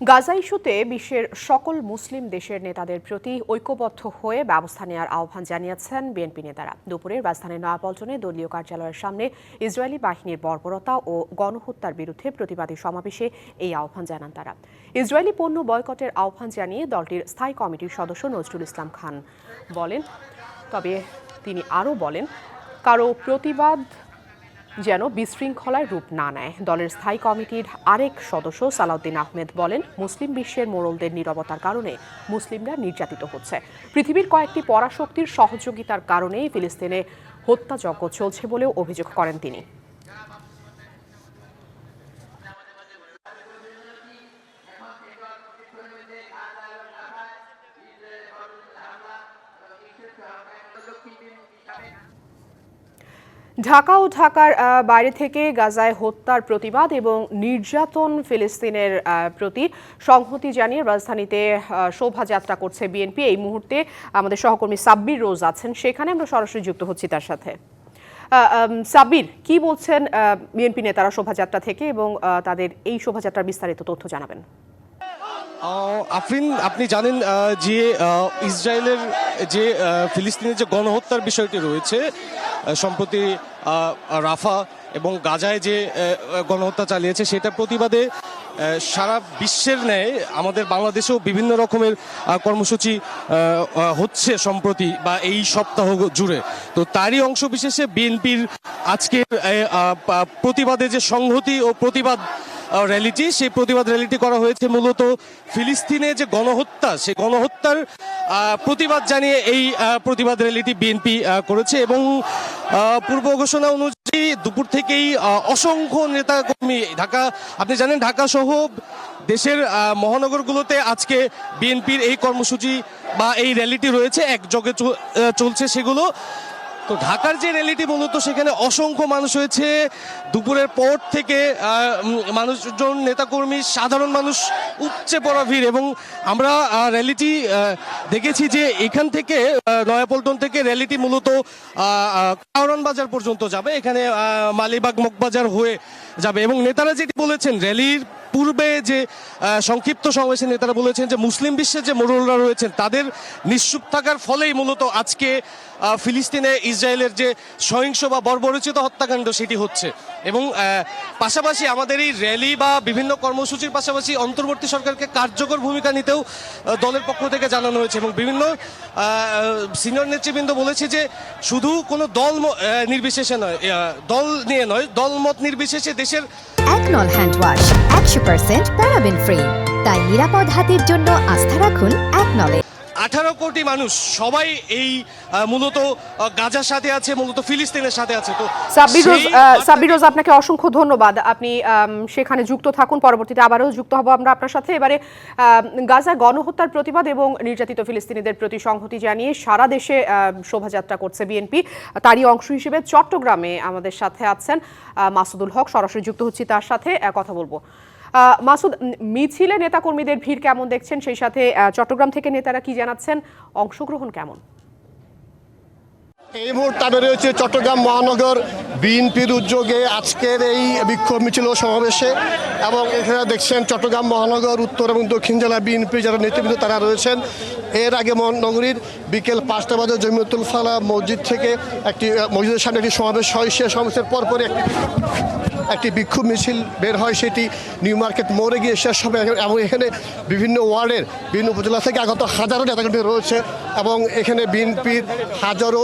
গাজা ইস্যুতে বিশ্বের সকল মুসলিম দেশের নেতাদের প্রতি ঐক্যবদ্ধ হয়ে ব্যবস্থা নেওয়ার আহ্বান জানিয়েছেন বিএনপি নেতারা। দুপুরে রাজধানীর নয়াপল্টনে দলীয় কার্যালয়ের সামনে ইসরায়েলি বাহিনীর বর্বরতা ও গণহত্যার বিরুদ্ধে প্রতিবাদী সমাবেশে এই আহ্বান জানান তারা। ইসরায়েলি পণ্য বয়কটের আহ্বান জানিয়ে দলটির স্থায়ী কমিটির সদস্য নজরুল ইসলাম খান বলেন, তবে তিনি আরও বলেন, কারও প্রতিবাদ যেন বিশৃঙ্খলার রূপ না নেয়। দলের স্থায়ী কমিটির আরেক সদস্য সালাউদ্দিন আহমেদ বলেন, মুসলিম বিশ্বের মোড়লদের নীরবতার কারণে মুসলিমরা নির্যাতিত হচ্ছে। পৃথিবীর কয়েকটি পরাশক্তির সহযোগিতার কারণেই ফিলিস্তিনে হত্যাযজ্ঞ চলছে বলেও অভিযোগ করেন তিনি। ঢাকা ও ঢাকার বাইরে থেকে গাজায় হত্যার প্রতিবাদ এবং নির্যাতন ফিলিস্তিনের প্রতি সংহতি জানিয়ে রাজধানীতে শোভাযাত্রা করছে বিএনপি। এই মুহূর্তে আমাদের সহকর্মী সাব্বির রোজ আছেন। সেখানে আমরা সরাসরি যুক্ত হচ্ছি তার সাথে। সাব্বির, কি বলছেন বিএনপি নেতারা শোভাযাত্রা থেকে এবং তাদের এই শোভাযাত্রার বিস্তারিত তথ্য জানাবেন? আফরিন, আপনি জানেন যে ইসরায়েলের যে ফিলিস্তিনের যে গণহত্যার বিষয়টি রয়েছে সম্প্রতি রাফা এবং গাজায় যে গণহত্যা চালিয়েছে সেটার প্রতিবাদে সারা বিশ্বের ন্যায় আমাদের বাংলাদেশেও বিভিন্ন রকমের কর্মসূচি হচ্ছে সম্প্রতি বা এই সপ্তাহ জুড়ে। তো তারই অংশ বিশেষে বিএনপির আজকের প্রতিবাদে যে সংহতি ও প্রতিবাদ র্যালিটি, সেই প্রতিবাদ র্যালিটি করা হয়েছে মূলত ফিলিস্তিনে যে গণহত্যা, সেই গণহত্যার প্রতিবাদ জানিয়ে এই প্রতিবাদ র্যালিটি বিএনপি করেছে এবং পূর্ব ঘোষণা অনুযায়ী দুপুর থেকেই অসংখ্য নেতাকর্মী ঢাকা, আপনি জানেন ঢাকা সহ দেশের মহানগরগুলোতে আজকে বিএনপির এই কর্মসূচি বা এই র্যালিটি রয়েছে, একযোগে চলছে সেগুলো। তো ঢাকার যে র্যালিটি মূলত সেখানে অসংখ্য মানুষ হয়েছে। দুপুরের পর থেকে মানুষজন, নেতাকর্মী, সাধারণ মানুষ উপচে পড়া ভিড় এবং আমরা র্যালিটি দেখেছি যে এখান থেকে নয়াপল্টন থেকে র্যালিটি মূলত কারণ বাজার পর্যন্ত যাবে। এখানে মালিবাগ, মগবাজার হয়ে যাবে। এবং নেতারা যেটি বলেছেন, র্যালির পূর্বে যে সংক্ষিপ্ত সমাবেশে নেতারা বলেছেন যে, মুসলিম বিশ্বের যে মোরলরা রয়েছেন, তাদের নিশ্চুপ থাকার ফলেই মূলত আজকে ফিলিস্তিনে ইসরায়েলের যে সহিংস বা বর্বরচিত হত্যাকাণ্ড সেটি হচ্ছে। এবং পাশাপাশি আমাদের এই র্যালি বা বিভিন্ন কর্মসূচির পাশাপাশি অন্তর্বর্তী সরকারকে কার্যকর ভূমিকা নিতেও দলের পক্ষ থেকে জানানো হয়েছে এবং বিভিন্ন সিনিয়র নেতৃবৃন্দ বলেছে যে শুধু কোনো দল নির্বিশেষে নয় দল নিয়ে নয়, দলমত নির্বিশেষে দেশের একনল হ্যান্ড ওয়াশ, একশো পার্সেন্ট প্যারাবেন ফ্রি। তাই নিরাপদ হাতের জন্য আস্থা রাখুন একনলে আঠারো কোটি মানুষ সবাই এই মূলত গাজার সাথে আছে মূলত ফিলিস্তিনের সাথে আছে তো সাব্বির রোজ আপনাকে অসংখ্য ধন্যবাদ। আপনি সেখানে যুক্ত থাকুন পরবর্তীতে আবারও যুক্ত হব আমরা আপনার সাথে। এবারে গাজা গণহত্যার প্রতিবাদ এবং নির্যাতিত ফিলিস্তিনিদের প্রতি সংহতি জানিয়ে সারা দেশে শোভাযাত্রা করছে বিএনপি তারই অংশ হিসেবে চট্টগ্রামে আমাদের সাথে আছেন মাসুদুল হক। সরাসরি যুক্ত হচ্ছি তার সাথে কথা বলব। মাসুদ মিছিলে নেতাকর্মীদের ভিড় কেমন দেখছেন? সেই সাথে চট্টগ্রাম থেকে নেতারা কি জানাচ্ছেন? অংশগ্রহণ কেমন? এই মুহূর্তে আমি রয়েছে চট্টগ্রাম মহানগর বিএনপির উদ্যোগে আজকের এই বিক্ষোভ মিছিল ও সমাবেশে এবং এখানে দেখছেন চট্টগ্রাম মহানগর, উত্তর এবং দক্ষিণ জেলা বিএনপি যারা নেতৃবৃন্দ তারা রয়েছেন। এর আগে মহানগরীর বিকেল পাঁচটা বাজে জমিয়তুল ফালা মসজিদ থেকে একটি মসজিদের সামনে একটি সমাবেশ হয়। সে সমাবেশের পরপরই একটি একটি বিক্ষোভ মিছিল বের হয়। সেটি নিউ মার্কেট মোড়ে গিয়ে শেষ হবে। এবং এখানে বিভিন্ন ওয়ার্ডের, বিভিন্ন উপজেলা থেকে আগত হাজারো নেতাকর্মী রয়েছে এবং এখানে বিএনপির হাজারো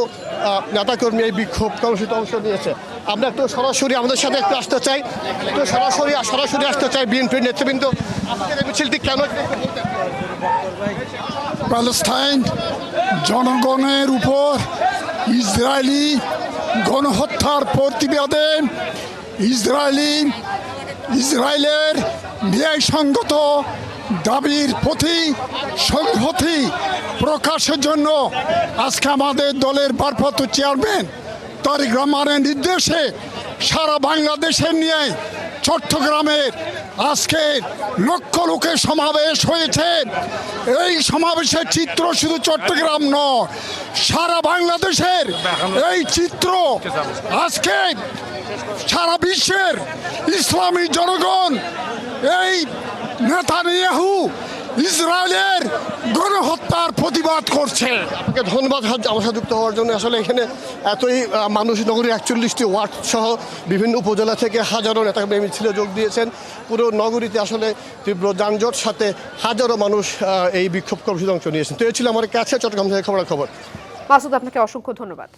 নেতাকর্মী এই বিক্ষোভ কর্মসূচিতে অংশ নিয়েছে। আমরা একটু সরাসরি আমাদের সাথে একটু আসতে চাই। একটু সরাসরি সরাসরি আসতে চাই বিএনপির নেতৃবৃন্দ। মিছিলটি কেন প্যালেস্টাইন জনগণের উপর ইসরায়েলি গণহত্যার প্রতিবাদে ইসরায়েলি, ইসরায়েলের ন্যায়সঙ্গত দাবির প্রতি সংহতি প্রকাশের জন্য আজকে আমাদের দলের ভারপ্রাপ্ত চেয়ারম্যান তারিক রহমানের নির্দেশে সারা বাংলাদেশের নিয়ে চট্টগ্রামের আজকে লক্ষ লোকের সমাবেশ হয়েছে। এই সমাবেশের চিত্র শুধু চট্টগ্রাম নয়, সারা বাংলাদেশের এই চিত্র আজকে সারা বিশ্বের ইসলামী জনগণ, এই নেতানিয়াহু ইসরায়েলের গণহত্যার প্রতিবাদ করছে। আপনাকে ধন্যবাদ আমার সাথে যুক্ত হওয়ার জন্য। আসলে এখানে এতই মানুষ নগরীর একচল্লিশটি ওয়ার্ড সহ বিভিন্ন উপজেলা থেকে হাজারো নেতা মিছিলে যোগ দিয়েছেন। পুরো নগরীতে আসলে তীব্র যানজট সাথে হাজারো মানুষ এই বিক্ষোভ কর্মসূচিতে অংশ নিয়েছেন। তো এই ছিল আমার কাছে চট্টগ্রাম থেকে খবরাখবর। মাসুদ আপনাকে অসংখ্য ধন্যবাদ।